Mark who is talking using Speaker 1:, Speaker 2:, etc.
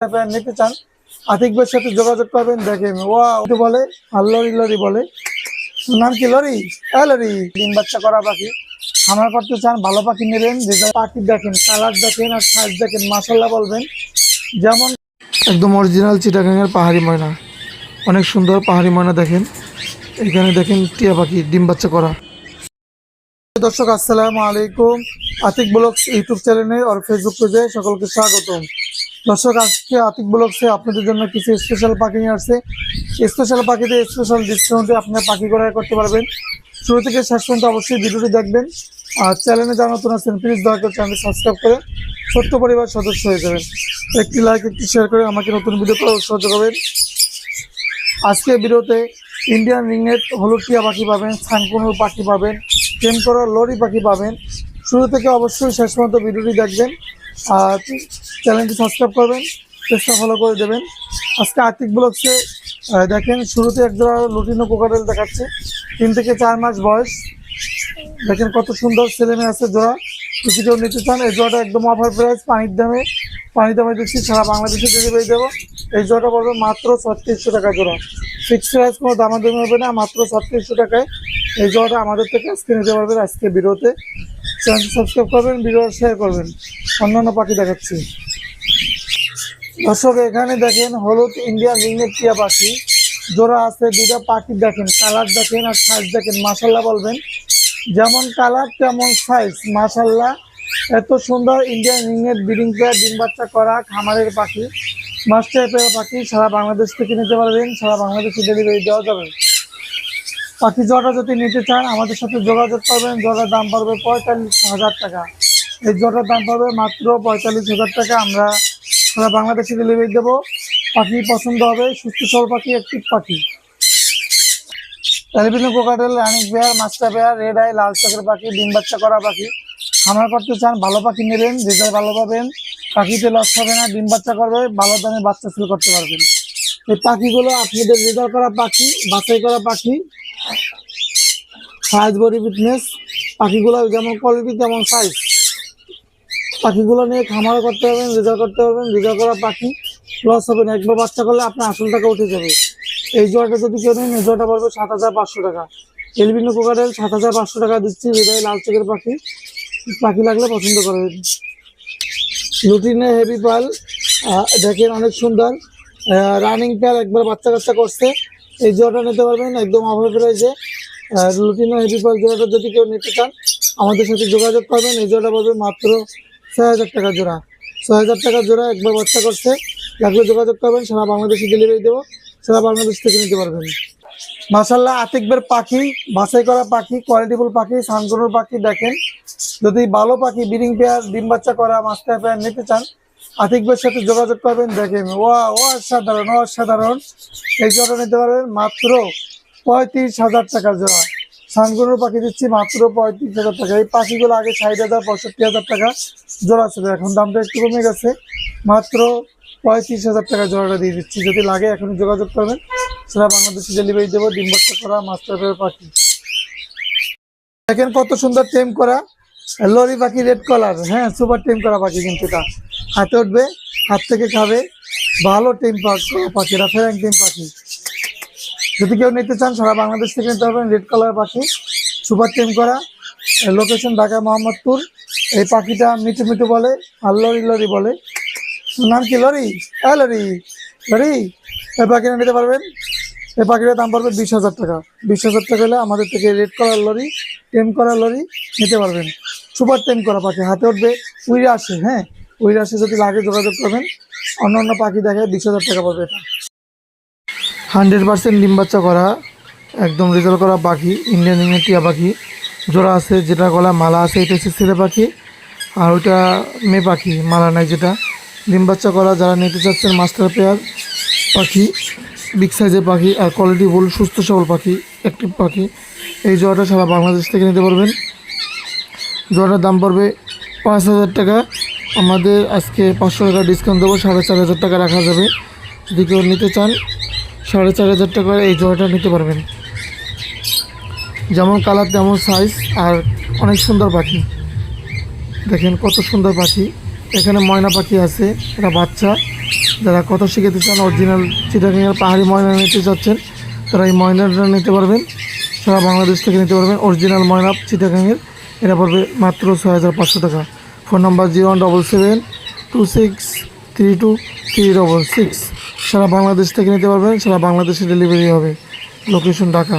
Speaker 1: Pant নিতে চান আতিকবের সাথে যোগাযোগ করবেন দেখেন ওয়া বলে, আর লরি লরি বলে। নাম কি, লরি? লরি। ডিম বাচ্চা করা পাখি। খামার করতে চান, ভালো পাখি নেবেন, যে পাখি দেখেন, কালার দেখেন আর সাইজ দেখেন মাসাল্লাহ বলবেন। যেমন একদম অরিজিনাল চিটাগাঙের পাহাড়ি ময়না। অনেক সুন্দর পাহাড়ি ময়না দেখেন। এখানে দেখেন টিয়া পাখি, ডিম বাচ্চা করা। দর্শক, আসসালামু আলাইকুম। আতিক ব্লগস ইউটিউব চ্যানেলে আর ফেসবুক পেজে সকলকে স্বাগতম। দর্শক, আজকে আতিক ব্লগসে আপনাদের জন্য কিছু স্পেশাল পাখি নিয়ে আসছে। স্পেশাল পাখিতে স্পেশাল ডিসকাউন্টে আপনারা পাখি ক্রয় করতে পারবেন। শুরু থেকে শেষ পর্যন্ত অবশ্যই ভিডিওটি দেখবেন। আর চ্যানেলে যারা নতুন আছেন প্লিজ দয়া করে চ্যানেল সাবস্ক্রাইব করে ছোট্ট পরিবার সদস্য হয়ে যাবেন। একটি লাইক একটি শেয়ার করে আমাকে নতুন ভিডিও করার উৎসাহ করবেন আজকে ভিডিওতে ইন্ডিয়ান রিংনেট হলুটিয়া পাখি পাবেন সানকুনুর পাখি পাবেন টেম করা লরি পাখি পাবেন। শুরু থেকে অবশ্যই শেষ পর্যন্ত ভিডিওটি দেখবেন। আর চ্যানেলটি সাবস্ক্রাইব করবেন, চেষ্টা ফলো করে দেবেন। আজকে আর্থিক ব্লগসে দেখেন শুরুতে একজোড়া লুটিনো কোকারেল দেখাচ্ছে। তিন থেকে চার মাস বয়স। দেখেন কত সুন্দর ছেলে মেয়ে আছে জোড়া। যদি কেউ নিতে চান, এই জোড়াটা একদম অফার প্রাইস পানির দামে। পানির দামে দিচ্ছি, সারা বাংলাদেশে ডেলিভারি দেবো। এই জোড়াটা পড়বে মাত্র ছত্রিশশো টাকা জোড়া। ফিক্সড প্রাইস কোনো দামাদামি হবে না, মাত্র ছত্রিশশো টাকায়। এই জোড়াটা আমাদের থেকে আজকে নিতে পারবেন আজকে ভিডিওতে। চ্যানেলটি সাবস্ক্রাইব করবেন ভিডিও শেয়ার করবেন। অন্যান্য পাখি দেখাচ্ছি। দর্শক, এখানে দেখেন হলুদ ইন্ডিয়ান রিংনেট টিয়া পাখি। জোড়া আছে দুটা পাখি দেখেন কালার দেখেন আর সাইজ দেখেন মাসাল্লাহ বলবেন। যেমন কালার তেমন সাইজ মাসাল্লাহ এত সুন্দর ইন্ডিয়ান রিংনেট ব্রিডিং পেয়ার ডিম বাচ্চা করা খামারের পাখি। মাস্টার পেয়ার পাখি, সারা বাংলাদেশ থেকে নিতে পারবেন, সারা বাংলাদেশে ডেলিভারি দেওয়া যাবে। পাখি জোড়া যদি নিতে চান, আমাদের সাথে যোগাযোগ করবেন। জোড়ার দাম পড়বে পঁয়তাল্লিশ হাজার টাকা। এই জোড়ার দাম পড়বে মাত্র পঁয়তাল্লিশ হাজার টাকা। আমরা সারা বাংলাদেশে ডেলিভারি দেবো। পাখি পছন্দ হবে, সুস্থ সবল পাখি, একটি পাখি। অ্যালবিনো কোকাটেল রানিক বেয়ার মাস্টার বেয়ার রেড আই লাল চোখের পাখি, ডিম বাচ্চা করা পাখি। খামার করতে চান, ভালো পাখি নেবেন রেজাল্ট ভালো পাবেন। পাখিতে লস হবে না, ডিম বাচ্চা করবে, ভালো দামে বাচ্চা শুরু করতে পারবেন। এই পাখিগুলো আপনাদের রেজাল্ট করা পাখি, বাছাই করা পাখি। সাইজ বডি ফিটনেস পাখিগুলো যেমন কোয়ালিটি তেমন সাইজ পাখিগুলো নিয়ে খামারও করতে পারবেন রেজাল্ট করতে পারবেন রেজাল্ট করা পাখি। লস হবে না, একবার বাচ্চা করলে আপনার আসল টাকা উঠে যাবে। এই জোয়াটা যদি কেউ নেন এই জোয়াটা পড়বে সাত হাজার পাঁচশো টাকা। এলবিনো কোকারেল সাত হাজার পাঁচশো টাকা দিচ্ছি, হৃদয় লাল চোখের পাখি। পাখি লাগলে পছন্দ করবেন লুটিনে হেভি পাল দেখেন অনেক সুন্দর। রানিং প্যার একবার বাচ্চা কাচ্চা করছে। এই জোড়াটা নিতে পারবেন, একদম অফার প্রাইসে। লুটিনো হেভি পাল জোড়াটা যদি কেউ নিতে চান, আমাদের সাথে যোগাযোগ করবেন। এই জোড়াটা পড়বে মাত্র ছয় হাজার টাকা জোড়া। ছয় হাজার টাকা জোড়া একবার বাচ্চা করছে। লাগলে যোগাযোগ করবেন, সারা বাংলাদেশে ডেলিভারি দেবো। সারা বাংলাদেশ থেকে নিতে পারবেন। মাসাল্লাহ আতিকবের পাখি, বাছাই করা পাখি কোয়ালিটিফুল পাখি সানগুনোর পাখি দেখেন। যদি ভালো পাখি বিডিং পেয়ার, ডিম বাচ্চা করা, মাস্টার পেয়ার নিতে চান আতিকবের সাথে যোগাযোগ করবেন দেখেন ও অসাধারণ অসাধারণ। এই জোড়া নিতে পারবেন মাত্র পঁয়ত্রিশ হাজার টাকা জোড়া। সানগুনোর পাখি দিচ্ছি মাত্র পঁয়ত্রিশ হাজার টাকা। এই পাখিগুলো আগে ষাট হাজার, পঁয়ষট্টি হাজার টাকা জোড়া ছিল, এখন দামটা একটু কমে গেছে। মাত্র পঁয়ত্রিশ হাজার টাকা জোড়াটা দিয়ে দিচ্ছি, যদি লাগে এখন যোগাযোগ করবেন। সেটা বাংলাদেশে ডেলিভারি দেবো ডিম করা মাস্টার পাখি। দেখেন কত সুন্দর টেম করা। লরি পাখি রেড কালার হ্যাঁ সুপার টেম করা পাখি কিন্তু এটা। হাতে উঠবে, হাত থেকে খাবে। ভালো টেম পাখিরা ফেরাং টেম পাখি। যদি কেউ নিতে চান, সারা বাংলাদেশ থেকে নিতে পারবেন রেড কালার পাখি সুপার টেম করা। লোকেশন ঢাকা মোহাম্মদপুর। এই পাখিটা মিটু মিটু বলে, আর লরি লরি বলে। নাম কি, লরি? হ্যাঁ লরি। লরি, এই পাখিটা নিতে পারবেন। এই পাখিটার দাম পড়বে বিশ হাজার টাকা। বিশ হাজার টাকা হলে আমাদের থেকে রেড কালার লরি টেম করা লরি নিতে পারবেন। সুপার টেম করা পাখি হাতে উঠবে। উইরে আসে হ্যাঁ? উইরে আসে যদি লাগে যোগাযোগ করবেন। অন্য অন্য পাখি দেখে বিশ হাজার টাকা পাবে এটা। হান্ড্রেড পার্সেন্ট ডিম বাচ্চা করা, একদম রেজাল্ট করা পাখি ইন্ডিয়ান ইংলিশ টিয়া পাখি। জোড়া আছে, যেটা গলা মালা আছে, এটা হচ্ছে ছেলে পাখি। আর ওইটা মেয়ে পাখি, মালা নাই যেটা। ডিম বাচ্চা করা, যারা নিতে চাচ্ছেন মাস্টার পেয়ার পাখি বিগ সাইজের পাখি, আর কোয়ালিটি ফুল সুস্থ সবল পাখি অ্যাক্টিভ পাখি, এই জোড়াটা সারা বাংলাদেশ থেকে নিতে পারবেন। জোড়াটার দাম পড়বে পাঁচ হাজার টাকা। আমাদের আজকে পাঁচশো টাকা ডিসকাউন্ট দেবো, সাড়ে চার হাজার টাকা রাখা যাবে। যদি কেউ নিতে চান, সাড়ে চার হাজার টাকার এই জোড়াটা নিতে পারবেন। যেমন কালার, তেমন সাইজ আর অনেক সুন্দর পাখি। দেখেন কত সুন্দর পাখি। এখানে ময়না পাখি আছে, এটা বাচ্চা। যারা কথা শিখাতে চান অরিজিনাল চিটাগাঙের পাহাড়ি ময়না নিতে চাচ্ছেন তারা এই ময়নাটা নিতে পারবেন। সারা বাংলাদেশ থেকে নিতে পারবেন অরিজিনাল ময়না চিটাগাঙের এটা পড়বে মাত্র ছয় হাজার পাঁচশো টাকা। Phone number zero one double seven two six three two three double six. সারা বাংলাদেশ থেকে নিতে পারবেন, সারা বাংলাদেশে ডেলিভারি হবে। লোকেশন ঢাকা।